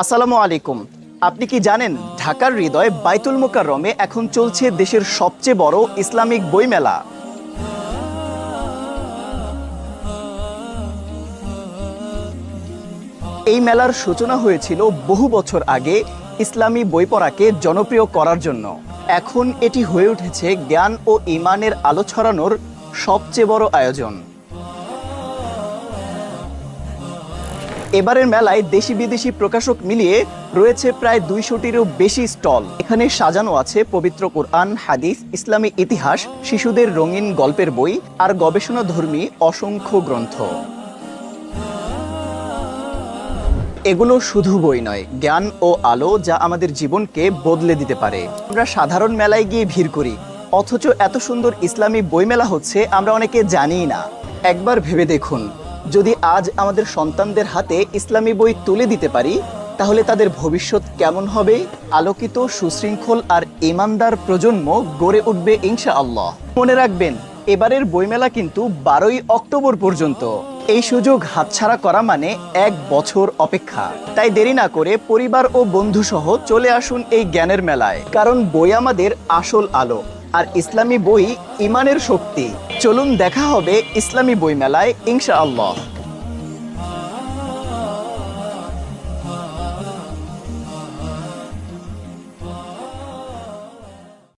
আসসালামু আলাইকুম। আপনি কি জানেন ঢাকার হৃদয় বাইতুল মোকাররমে এখন চলছে দেশের সবচেয়ে বড় ইসলামিক বইমেলা? এই মেলার সূচনা হয়েছিল বহু বছর আগে ইসলামী বই পড়াকে জনপ্রিয় করার জন্য। এখন এটি হয়ে উঠেছে জ্ঞান ও ইমানের আলো ছড়ানোর সবচেয়ে বড় আয়োজন। এবারের মেলায় দেশি বিদেশি প্রকাশক মিলিয়ে রয়েছে প্রায় দুইশোটিরও বেশি স্টল। এখানে সাজানো আছে পবিত্র কোরআন, হাদিস, ইসলামী ইতিহাস, শিশুদের রঙিন গল্পের বই আর গবেষণাধর্মী অসংখ্য গ্রন্থ। এগুলো শুধু বই নয়, জ্ঞান ও আলো যা আমাদের জীবনকে বদলে দিতে পারে। আমরা সাধারণ মেলায় গিয়ে ভিড় করি, অথচ এত সুন্দর ইসলামী বইমেলা হচ্ছে আমরা অনেকে জানিই না। একবার ভেবে দেখুন যদি আজ আমাদের সন্তানদের হাতে ইসলামী বই তুলে দিতে পারি, তাহলে তাদের ভবিষ্যৎ কেমন হবে? আলোকিত, সুশৃঙ্খল আর ইমানদার প্রজন্ম গড়ে উঠবে ইনশা আল্লাহ মনে রাখবেন, এবারের বইমেলা কিন্তু বারোই অক্টোবর পর্যন্ত। এই সুযোগ হাতছাড়া করা মানে এক বছর অপেক্ষা। তাই দেরি না করে পরিবার ও বন্ধু সহ চলে আসুন এই জ্ঞানের মেলায়, কারণ বই আমাদের আসল আলো। আর ইসলামী বই ইমানের শক্তি। চলুন দেখা হবে ইসলামী বই মেলায় ইনশা আল্লাহ